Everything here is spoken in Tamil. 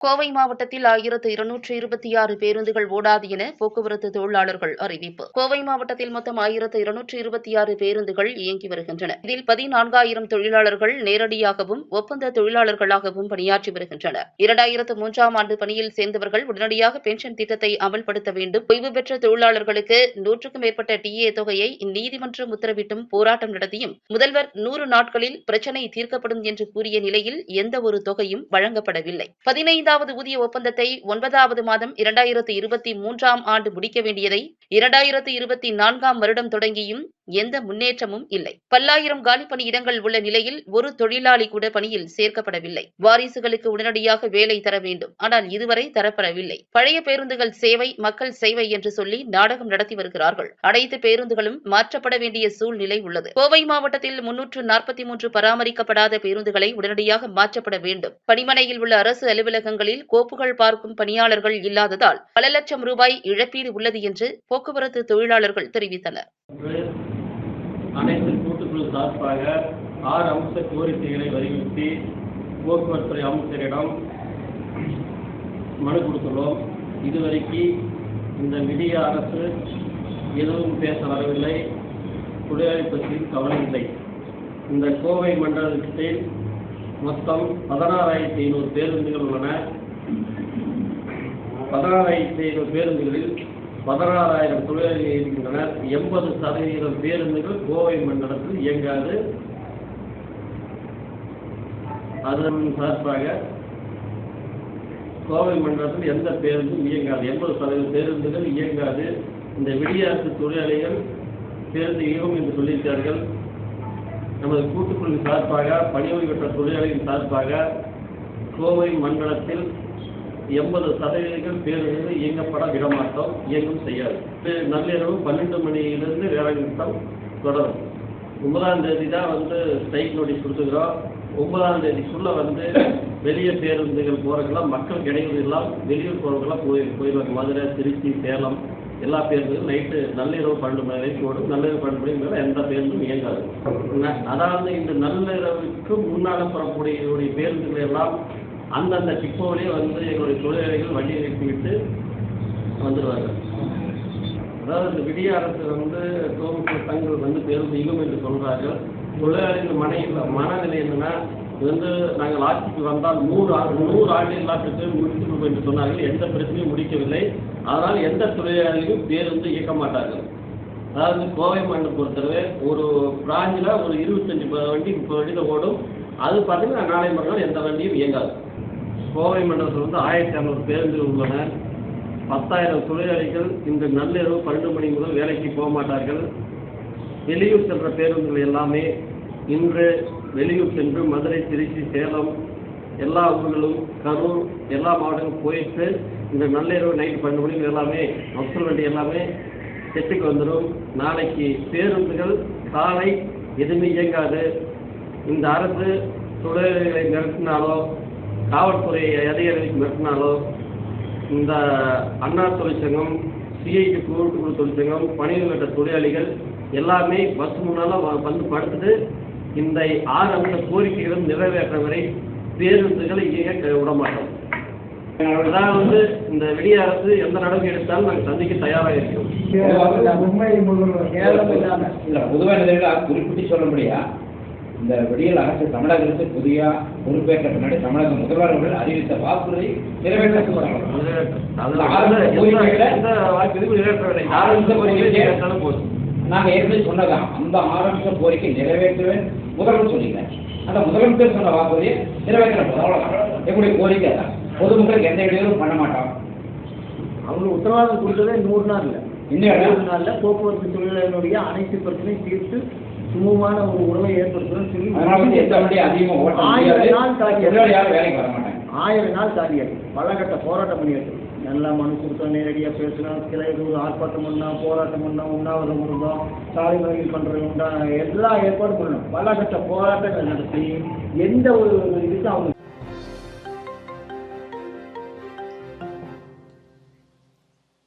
கோவை மாவட்டத்தில் ஆயிரத்து இருநூற்று இருபத்தி ஆறு பேருந்துகள் ஓடாது என போக்குவரத்து தொழிலாளர்கள் அறிவிப்பு. கோவை மாவட்டத்தில் மொத்தம் ஆயிரத்து இருநூற்று இருபத்தி ஆறு பேருந்துகள் இயங்கி வருகின்றன. இதில் பதினான்காயிரம் தொழிலாளர்கள் நேரடியாகவும் ஒப்பந்த தொழிலாளர்களாகவும் பணியாற்றி வருகின்றனர். இரண்டாயிரத்து மூன்றாம் ஆண்டு பணியில் சேர்ந்தவர்கள் உடனடியாக பென்ஷன் திட்டத்தை அமல்படுத்த வேண்டும். ஓய்வு பெற்ற தொழிலாளர்களுக்கு நூற்றுக்கும் மேற்பட்ட டிஏ தொகையை நீதிமன்றம் உத்தரவிட்டும் போராட்டம் நடத்தியும் முதல்வர் நூறு நாட்களில் பிரச்சினை தீர்க்கப்படும் என்று கூறிய நிலையில் எந்த ஒரு தொகையும் வழங்கப்படவில்லை. பதினைந்து ஐந்தாவது ஊதிய ஒப்பந்தத்தை ஒன்பதாவது மாதம் இரண்டாயிரத்து இருபத்தி மூன்றாம் ஆண்டு முடிக்க வேண்டியதை இரண்டாயிரத்து இருபத்தி நான்காம் வருடம் தொடங்கியும் எந்த முன்னேற்றமும் இல்லை. பல்லாயிரம் காலி பணியிடங்கள் உள்ள நிலையில் ஒரு தொழிலாளி கூட பணியில் சேர்க்கப்படவில்லை. வாரிசுகளுக்கு உடனடியாக வேலை தர வேண்டும். ஆனால் இதுவரை தரப்படவில்லை. பழைய பேருந்துகள் சேவை மக்கள் சேவை என்று சொல்லி நாடகம் நடத்தி வருகிறார்கள். அனைத்து பேருந்துகளும் மாற்றப்பட வேண்டிய சூழ்நிலை உள்ளது. கோவை மாவட்டத்தில் முன்னூற்று நாற்பத்தி மூன்று பராமரிக்கப்படாத பேருந்துகளை உடனடியாக மாற்றப்பட வேண்டும். பணிமனையில் உள்ள அரசு அலுவலகங்களில் கோப்புகள் பார்க்கும் பணியாளர்கள் இல்லாததால் பல லட்சம் ரூபாய் இழப்பீடு உள்ளது என்று போக்குவரத்து தொழிலாளர்கள் தெரிவித்தனர். அனைத்து கூட்டுக்குழு சார்பாக ஆறு அம்ச கோரிக்கைகளை வலியுறுத்தி போக்குவரத்துறை அமைச்சரிடம் மனு கொடுத்துள்ளோம். இதுவரைக்கு இந்த விடிய அரசு எதுவும் பேச வரவில்லை. தொழிலாளி பற்றியும் கவலை இல்லை. இந்த கோவை மண்டலத்தில் மொத்தம் பதினாறாயிரத்தி ஐநூறு பேருந்துகள் உள்ளன. பதினாறாயிரத்தி ஐநூறு பேருந்துகளில் பதினாறாயிரம் தொழிலாளிகள் இருக்கின்றனர். எண்பது சதவீதம் பேருந்துகள் கோவை மண்டலத்தில் இயங்காது. அதன் சார்பாக கோவை மண்டலத்தில் எந்த பேருந்தும் இயங்காது. எண்பது சதவீத பேருந்துகள் இயங்காது. இந்த வெளியாட்டு தொழிலாளிகள் பேருந்து இயங்கும் என்று சொல்லியிருக்கிறார்கள். நமது கூட்டுக்குழுவின் சார்பாக பணியோய்வு பெற்ற தொழிலாளிகளின் சார்பாக கோவை மண்டலத்தில் எண்பது சதவீதங்கள் பேருந்துகள் இயங்கப்பட விடமாட்டோம் இயங்கும் செய்யாது. நள்ளிரவு பன்னெண்டு மணியிலிருந்து வேலை நிறுத்தம் தொடரும். ஒன்பதாம் தேதி தான் வந்து ஸ்ட்ரைக் நோட்டீஸ் கொடுத்துக்கிறோம் ஒன்பதாம் தேதிக்குள்ள வந்து வெளிய பேருந்துகள் போறதுக்கெல்லாம் மக்கள் கிடைக்கிறது எல்லாம் வெளியூர் போறதுக்கெல்லாம் போய் போயிடுவாங்க மதுரை திருச்சி சேலம் எல்லா பேருந்துகளும் நைட்டு நள்ளிரவு பன்னெண்டு மணி வரைக்கும் ஓடும். நள்ளிரவு பன்னெண்டு மணிக்கு மேலே எந்த பேருந்தும் இயங்காது. அதாவது இந்த நள்ளிரவுக்கு முன்னால் புறக்கூடிய பேருந்துகள் எல்லாம் அந்தந்த டிப்போவிலே வந்து எங்களுடைய தொழிலாளிகள் வண்டி நிறுத்திவிட்டு வந்துடுவார்கள் அதாவது இந்த விடிய அரசு வந்து தோமுக்கு தங்கள் வந்து பேருந்து இயங்கும் என்று சொல்கிறார்கள் தொழிலாளிகள் மன மனநிலை என்னன்னா இது வந்து நாங்கள் ஆட்சிக்கு வந்தால் நூறு ஆண்டு நூறு ஆண்டில் எல்லாத்துக்கு முடித்துக்கொள்வோம் என்று சொன்னார்கள். எந்த பிரச்சனையும் முடிக்கவில்லை. அதனால் எந்த தொழிலாளியும் பேருந்து இயக்க மாட்டார்கள். அதாவது கோவை மாநிலம் பொறுத்தவரை ஒரு பிராஞ்சில் ஒரு இருபத்தஞ்சி வண்டி முப்பது வண்டியில் ஓடும். அது பார்த்தீங்கன்னா நாளை மறுநாள் எந்த வண்டியும் இயங்காது. கோவை மண்டலத்தில் வந்து ஆயிரத்தி இரநூறு பேருந்துகள் உள்ளன பத்தாயிரம் தொழிலாளிகள் இந்த நள்ளிரவு பன்னெண்டு மணி முதல் வேலைக்கு போக மாட்டார்கள். வெளியூர் சென்ற பேருந்துகள் எல்லாமே இன்று வெளியூர் சென்று மதுரை திருச்சி சேலம் எல்லா ஊர்களும் கரூர் எல்லா மாவட்டங்களும் போயிட்டு இந்த நள்ளிரவு நைட் பன்னெண்டு மணிக்கு எல்லாமே மக்கள் வண்டி எல்லாமே செட்டுக்கு வந்துடும். நாளைக்கு பேருந்துகள் காலை எதுவுமே இயங்காது. இந்த அரசு தொழிலாளிகளை நிறுத்தினாலோ காவல்துறை அதிகாரிகளுக்கு மிரட்டினாலோ இந்த அண்ணா தொழிற்சங்கம் சிஐடி கூட்டுக்குழு தொழிற்சங்கம் பணியில் கட்ட தொழிலாளிகள் எல்லாமே பஸ் முன்னால வ- வந்து படுத்துட்டு இந்த ஆறு அம்ச கோரிக்கைகளும் நிறைவேற்ற வரை பேருந்துகளை இயங்க விட மாட்டோம் அதான் வந்து இந்த வெளிய அரசு எந்த நடவடிக்கை எடுத்தாலும் நாங்கள் சந்திக்க தயாராக இருக்கிறோம் உண்மை முதல்வர் இல்ல பொதுவாக நிலையில குறிப்பிட்டு சொல்ல முடியா? இந்த விடியல் அரசு தமிழகத்துக்கு புதிய பொறுப்பேற்ற பின்னாடி தமிழக முதல்வர் அவர்கள் அறிவித்த வாக்குறுதி போதும். நாங்க ஏற்கனவே சொன்னதான் அந்த ஆரம்பிச்ச கோரிக்கை நிறைவேற்றுவேன். முதல்வர் சொல்லிக்கிறேன் அந்த முதலமைச்சர் சொன்ன வாக்குறுதியை நிறைவேற்றப்படும் அவ்வளவுதான். எங்களுடைய கோரிக்கை தான் பொதுமக்களுக்கு எந்த இடையூறும் பண்ண மாட்டோம் அவங்க உத்தரவாதம் கொடுத்ததே நூறு நாள். இல்ல இன்னும் நாள்ல போக்குவரத்து தொழிலாளர்களுடைய அனைத்து பிரச்சனையும் தீர்த்து சுமூகமான ஒரு உறவை ஏற்படுத்துறோம்னு சொல்லி வேலைக்கு வர மாட்டாங்க. ஆயிரம் நாள் தாண்டியது பலகட்ட போராட்டம் பண்ணியாச்சு. நல்லா மனு கொடுத்தோம் நேரடியாக பேசணும் சில இது ஆர்ப்பாட்டம் பண்ணோம் போராட்டம் பண்ணோம் உண்ணாவிரதம் இருந்தோம் சாலை மறியல் பண்ணுறது உண்டா எல்லா ஏற்பாடும் பண்ணணும். பலகட்ட போராட்டங்கள் நடத்தி எந்த ஒரு இதுக்கும் அவங்க